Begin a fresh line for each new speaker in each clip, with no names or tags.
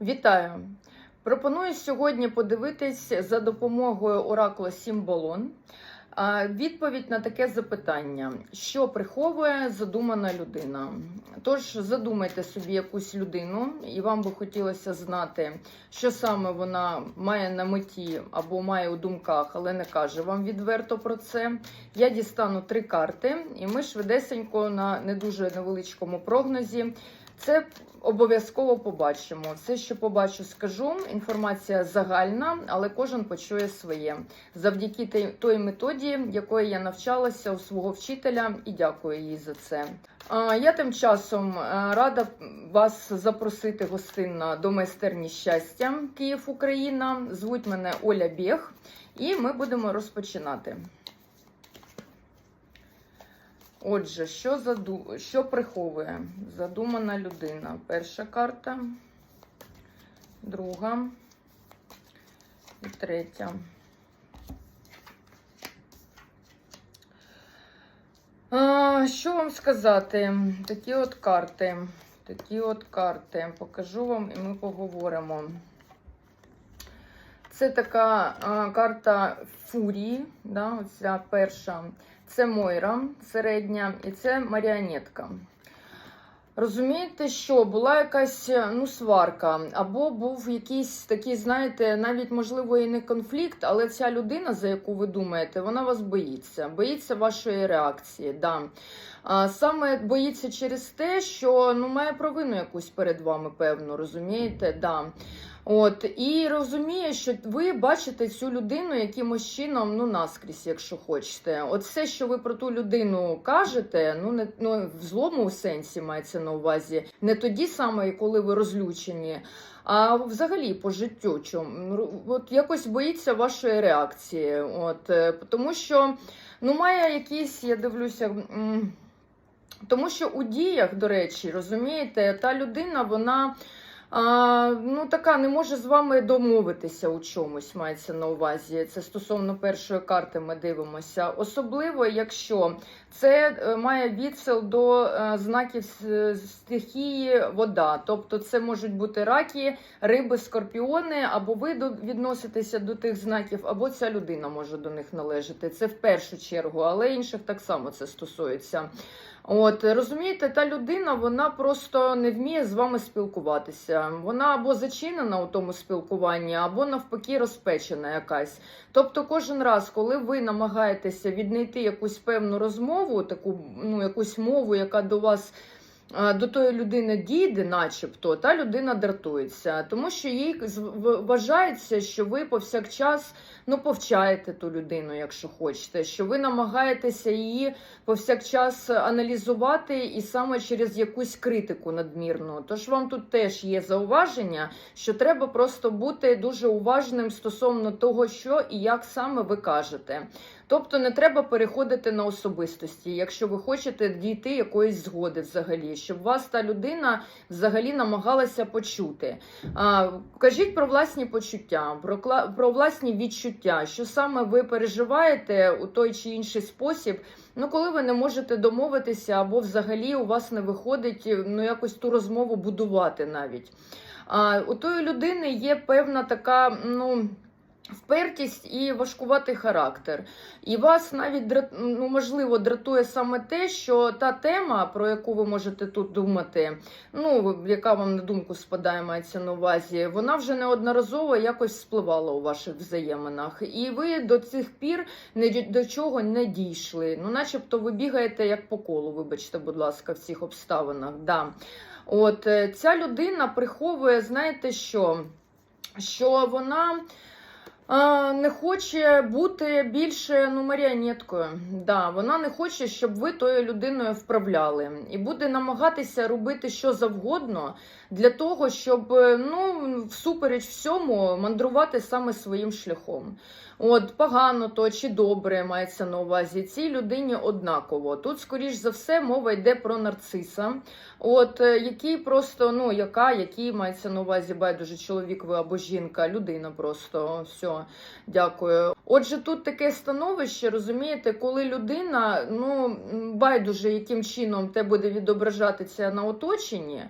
Вітаю! Пропоную сьогодні подивитись за допомогою оракула Сімболон а, відповідь на таке запитання: що приховує задумана людина? Тож задумайте собі якусь людину, і вам би хотілося знати, що саме вона має на меті або має у думках, але не каже вам відверто про це. Я дістану три карти, і ми швидесенько на не дуже невеличкому прогнозі. Це обов'язково побачимо. Все, що побачу, скажу. Інформація загальна, але кожен почує своє завдяки той методі, якої я навчалася у свого вчителя, і дякую їй за це. Я тим часом е, рада вас запросити гостинно до майстерні щастя Київ, Україна. Звуть мене Оля Бєг, і ми будемо розпочинати. Отже, що, заду... що приховує задумана людина? Перша карта, друга і третя. А, що вам сказати? Такі от карти. Такі от карти. Покажу вам і ми поговоримо. Це така а, карта фурії, да, оця перша. Це Мойра середня, і це маріонетка. Розумієте, що була якась ну, сварка, або був якийсь такий, знаєте, навіть можливо і не конфлікт, але ця людина, за яку ви думаєте, вона вас боїться, боїться вашої реакції. Да. Саме боїться через те, що ну, має провину якусь перед вами, певно, розумієте? Да. От і розуміє, що ви бачите цю людину якимось чином, ну наскрізь, якщо хочете. От все, що ви про ту людину кажете, ну не ну в злому сенсі мається на увазі, не тоді саме, коли ви розлючені. А взагалі по життю чому от якось боїться вашої реакції, от е, тому що ну має якісь, я дивлюся. Тому що у діях, до речі, розумієте, та людина, вона а, ну, така не може з вами домовитися у чомусь, мається на увазі. Це стосовно першої карти ми дивимося. Особливо, якщо це е, має відсил до е, знаків стихії вода. Тобто це можуть бути раки, риби, скорпіони, або ви відноситеся до тих знаків, або ця людина може до них належати. Це в першу чергу, але інших так само це стосується. От розумієте, та людина вона просто не вміє з вами спілкуватися. Вона або зачинена у тому спілкуванні, або навпаки розпечена якась. Тобто, кожен раз, коли ви намагаєтеся віднайти якусь певну розмову, таку ну якусь мову, яка до вас. До тої людини дійде, начебто, та людина дратується, тому що їй вважається, що ви повсякчас ну повчаєте ту людину, якщо хочете, що ви намагаєтеся її повсякчас аналізувати і саме через якусь критику надмірну. Тож вам тут теж є зауваження, що треба просто бути дуже уважним стосовно того, що і як саме ви кажете. Тобто не треба переходити на особистості, якщо ви хочете дійти якоїсь згоди взагалі, щоб вас та людина взагалі намагалася почути. А, кажіть про власні почуття, про, про власні відчуття, що саме ви переживаєте у той чи інший спосіб. Ну, коли ви не можете домовитися, або взагалі у вас не виходить ну якось ту розмову будувати навіть. А у тої людини є певна така, ну. Впертість і важкуватий характер. І вас навіть ну, можливо дратує саме те, що та тема, про яку ви можете тут думати, ну яка вам на думку спадає, мається на увазі, вона вже неодноразово якось спливала у ваших взаєминах. І ви до цих пір д- до чого не дійшли. Ну, начебто, ви бігаєте як по колу, вибачте, будь ласка, в цих обставинах. Да. От е, ця людина приховує, знаєте що? Що вона. Не хоче бути більше ну, маріонеткою. Да, вона не хоче, щоб ви тою людиною вправляли. І буде намагатися робити що завгодно для того, щоб е, ну, всупереч всьому мандрувати саме своїм шляхом. От, погано то чи добре мається на увазі. Цій людині однаково. Тут, скоріш за все, мова йде про нарциса, от, е, який просто, ну, яка, який мається на увазі байдуже чоловік ви або жінка, людина просто все. Дякую. Отже, тут таке становище, розумієте, коли людина, ну байдуже, яким чином те буде відображатися на оточенні.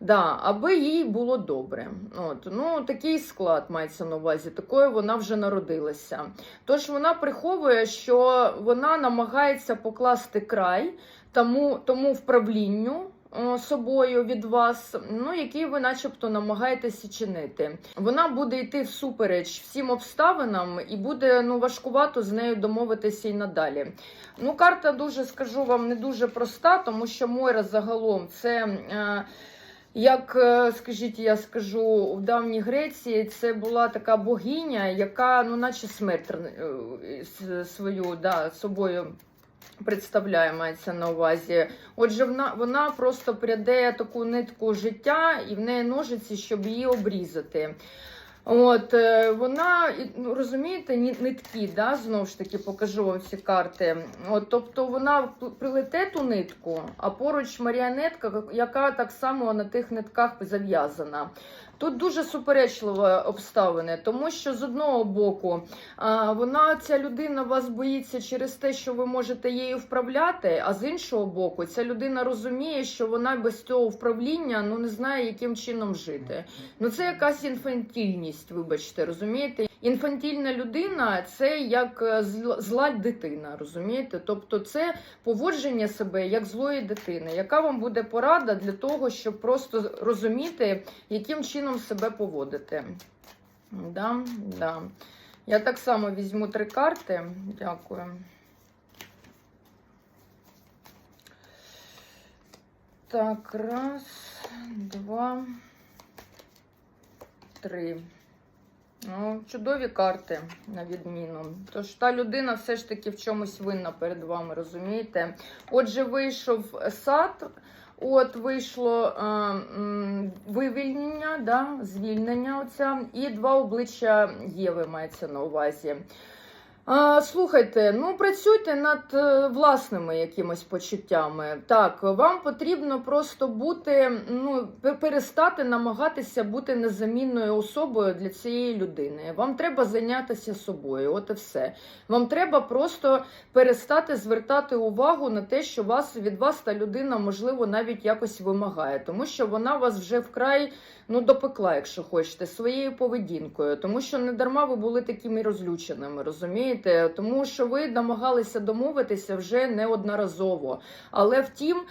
Да, аби їй було добре. От, ну, такий склад мається на увазі, такою вона вже народилася. Тож вона приховує, що вона намагається покласти край тому, тому вправлінню. О, Собою від вас, ну який ви, начебто, намагаєтеся чинити. Вона буде йти всупереч всім обставинам, і буде ну важкувато з нею домовитися і надалі. Ну, карта дуже скажу вам не дуже проста, тому що Мойра загалом це. Е, як, е, скажіть, я скажу, в давній Греції це була така богиня, яка, ну, наче смерть е, свою да, собою представляє, мається на увазі. Отже, вона, вона просто пряде таку нитку життя і в неї ножиці, щоб її обрізати. От, е, вона, ну, розумієте, нитки, да, знову ж таки, покажу вам ці карти. От, тобто вона прилете ту нитку, а поруч маріонетка, яка так само на тих нитках зав'язана. Тут дуже суперечливі обставини, тому що з одного боку вона, ця людина вас боїться через те, що ви можете її вправляти, а з іншого боку, ця людина розуміє, що вона без цього вправління ну не знає, яким чином жити. Ну це якась інфантільність, вибачте, розумієте? Інфантільна людина це як е, зла дитина, розумієте? Тобто це поводження себе як злої дитини. Яка вам буде порада для того, щоб просто розуміти, яким чином себе поводити? Да, да. Я так само візьму три карти. Дякую. Так, раз, два, три. Ну, чудові карти, на відміну. Тож та людина все ж таки в чомусь винна перед вами, розумієте? Отже, вийшов сад, от вийшло е, вивільнення, да, звільнення оця, і два обличчя Єви мається на увазі. А, слухайте, ну працюйте над е, власними якимось почуттями. Так, вам потрібно просто бути, ну, перестати намагатися бути незамінною особою для цієї людини. Вам треба зайнятися собою, от і все. Вам треба просто перестати звертати увагу на те, що вас від вас та людина, можливо, навіть якось вимагає, тому що вона вас вже вкрай ну, допекла, якщо хочете, своєю поведінкою, тому що не дарма ви були такими розлюченими, розумієте? Тому що ви намагалися домовитися вже неодноразово. Але втім.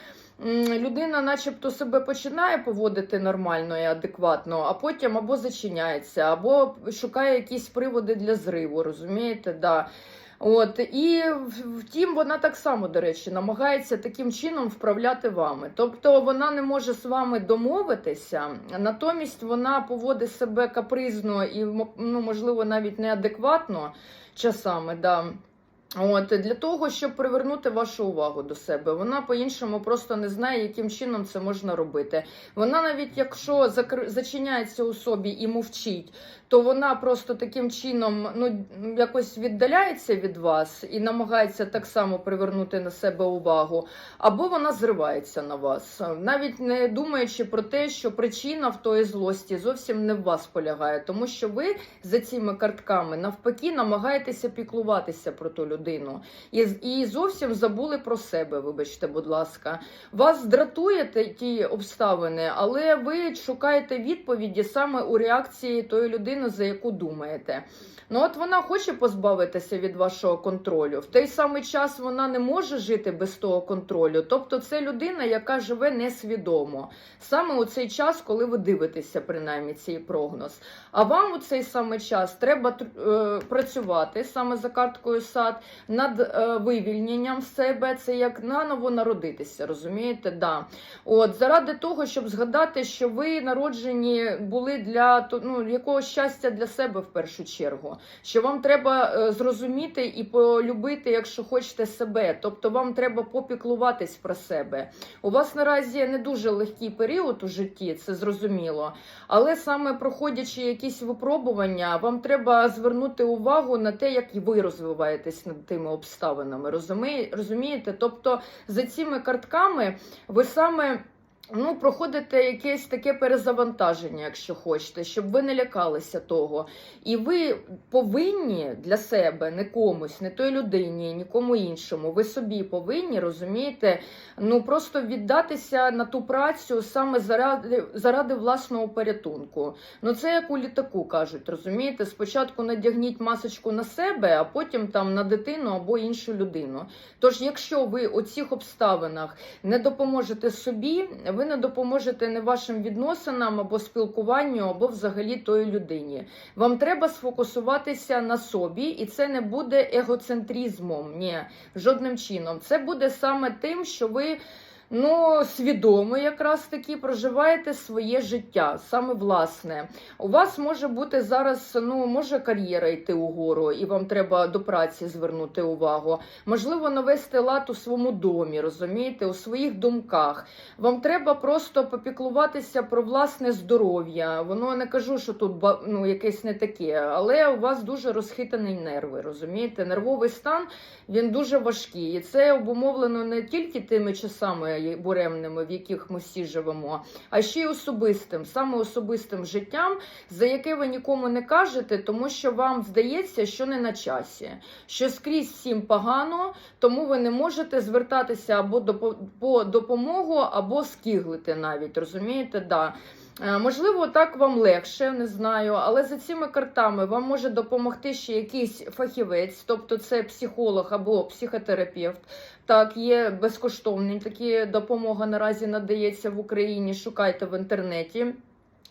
Людина, начебто, себе починає поводити нормально і адекватно, а потім або зачиняється, або шукає якісь приводи для зриву, розумієте? Да. От і втім, вона так само, до речі, намагається таким чином вправляти вами. Тобто вона не може з вами домовитися, натомість вона поводить себе капризно і ну, можливо навіть неадекватно часами. Да. От для того, щоб привернути вашу увагу до себе, вона по-іншому просто не знає, яким чином це можна робити. Вона навіть якщо зачиняється у собі і мовчить, то вона просто таким чином ну якось віддаляється від вас і намагається так само привернути на себе увагу, або вона зривається на вас, навіть не думаючи про те, що причина в тої злості зовсім не в вас полягає, тому що ви за цими картками навпаки намагаєтеся піклуватися про ту людину і, і зовсім забули про себе. Вибачте, будь ласка, вас дратує ті обставини, але ви шукаєте відповіді саме у реакції тої людини, за яку думаєте. Ну от вона хоче позбавитися від вашого контролю. В той самий час вона не може жити без того контролю. Тобто, це людина, яка живе несвідомо, саме у цей час, коли ви дивитеся, принаймні цей прогноз. А вам у цей самий час треба е, працювати саме за карткою сад над е, вивільненням себе. Це як наново народитися, розумієте? Да. От заради того, щоб згадати, що ви народжені були для ну, якогось щастя для себе в першу чергу. Що вам треба е, зрозуміти і полюбити, якщо хочете себе. Тобто вам треба попіклуватись про себе. У вас наразі не дуже легкий період у житті, це зрозуміло. Але саме проходячи якісь випробування, вам треба звернути увагу на те, як і ви розвиваєтесь над тими обставинами. Розумієте? Тобто за цими картками ви саме. Ну, проходите якесь таке перезавантаження, якщо хочете, щоб ви не лякалися того. І ви повинні для себе, не комусь, не той людині, нікому іншому. Ви собі повинні розумієте, ну просто віддатися на ту працю саме заради, заради власного порятунку. Ну це як у літаку кажуть, розумієте? Спочатку надягніть масочку на себе, а потім там на дитину або іншу людину. Тож, якщо ви у цих обставинах не допоможете собі, ви не допоможете не вашим відносинам або спілкуванню, або взагалі тої людині. Вам треба сфокусуватися на собі, і це не буде егоцентризмом. Ні, жодним чином. Це буде саме тим, що ви. Ну, свідомо якраз таки проживаєте своє життя, саме власне. У вас може бути зараз, ну, може кар'єра йти угору, і вам треба до праці звернути увагу. Можливо, навести лад у своєму домі, розумієте, у своїх думках. Вам треба просто попіклуватися про власне здоров'я. Воно не кажу, що тут ну, якесь не таке, але у вас дуже розхитані нерви, розумієте? Нервовий стан він дуже важкий. І це обумовлено не тільки тими часами буремними, в яких ми всі живемо, а ще й особистим, саме особистим життям, за яке ви нікому не кажете, тому що вам здається, що не на часі, що скрізь всім погано, тому ви не можете звертатися або по допомогу, або скіглити навіть. Розумієте, да. Е, Можливо, так вам легше, не знаю, але за цими картами вам може допомогти ще якийсь фахівець, тобто це психолог або психотерапевт. Так, є безкоштовні такі допомога наразі надається в Україні. Шукайте в інтернеті.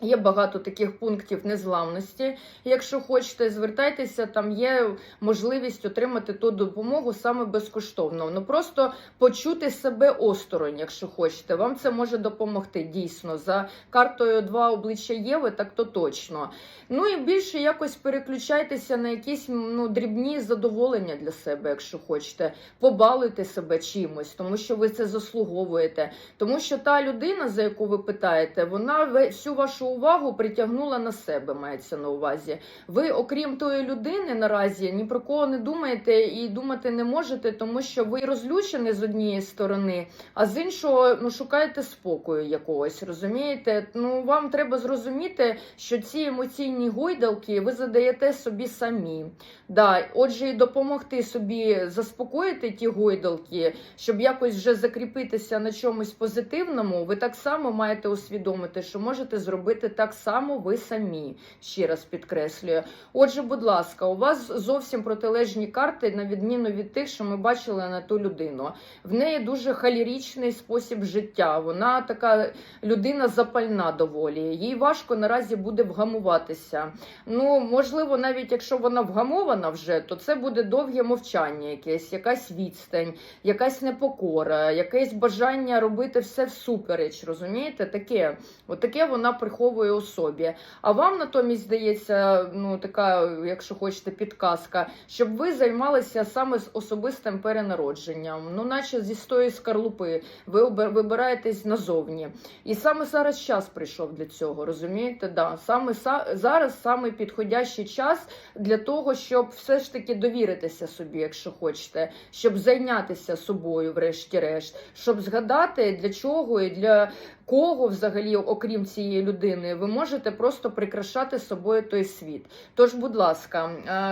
Є багато таких пунктів незламності. Якщо хочете, звертайтеся, там є можливість отримати ту допомогу саме безкоштовно. Ну просто почути себе осторонь, якщо хочете. Вам це може допомогти дійсно. За картою два обличчя Єви, так то точно. Ну і більше якось переключайтеся на якісь ну, дрібні задоволення для себе, якщо хочете. Побалуйте себе чимось, тому що ви це заслуговуєте. Тому що та людина, за яку ви питаєте, вона всю вашу увагу притягнула на себе, мається на увазі. Ви, окрім тої людини, наразі ні про кого не думаєте і думати не можете, тому що ви розлючені з однієї сторони, а з іншого ну шукаєте спокою якогось. Розумієте? Ну вам треба зрозуміти, що ці емоційні гойдалки ви задаєте собі самі. Да, отже, і допомогти собі заспокоїти ті гойдалки, щоб якось вже закріпитися на чомусь позитивному, ви так само маєте усвідомити, що можете зробити так само ви самі. Ще раз підкреслюю. Отже, будь ласка, у вас зовсім протилежні карти, на відміну від тих, що ми бачили на ту людину. В неї дуже халірічний спосіб життя. Вона така людина запальна доволі. Їй важко наразі буде вгамуватися. Ну, можливо, навіть якщо вона вгамована вже, то це буде довге мовчання, якесь, якась відстань, якась непокора, якесь бажання робити все всупереч. Розумієте? Таке, от вона приховує у собі. А вам натомість здається, ну така, якщо хочете, підказка, щоб ви займалися саме з особистим перенародженням, ну, наче зі стої скарлупи, ви вибираєтесь назовні. І саме зараз час прийшов для цього, розумієте? Да. Саме са- зараз саме підходящий час для того, щоб все ж таки довіритися собі, якщо хочете, щоб зайнятися собою, врешті-решт, щоб згадати для чого і для кого взагалі, окрім цієї людини, ви можете просто прикрашати собою той світ. Тож, будь ласка,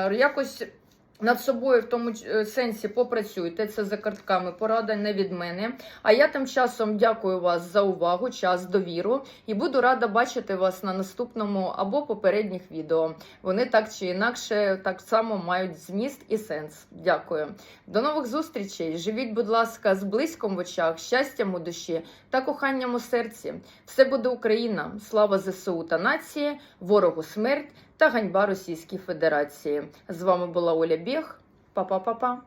е, якось. Над собою в тому е, сенсі попрацюйте. Це за картками порада не від мене. А я тим часом дякую вас за увагу, час, довіру і буду рада бачити вас на наступному або попередніх відео. Вони так чи інакше так само мають зміст і сенс. Дякую. До нових зустрічей. Живіть, будь ласка, з близьком в очах, щастям у душі та коханням у серці. Все буде Україна. Слава ЗСУ та нації, ворогу смерть та ганьба Російській Федерації. З вами була Оля Біг. Па-па-па-па.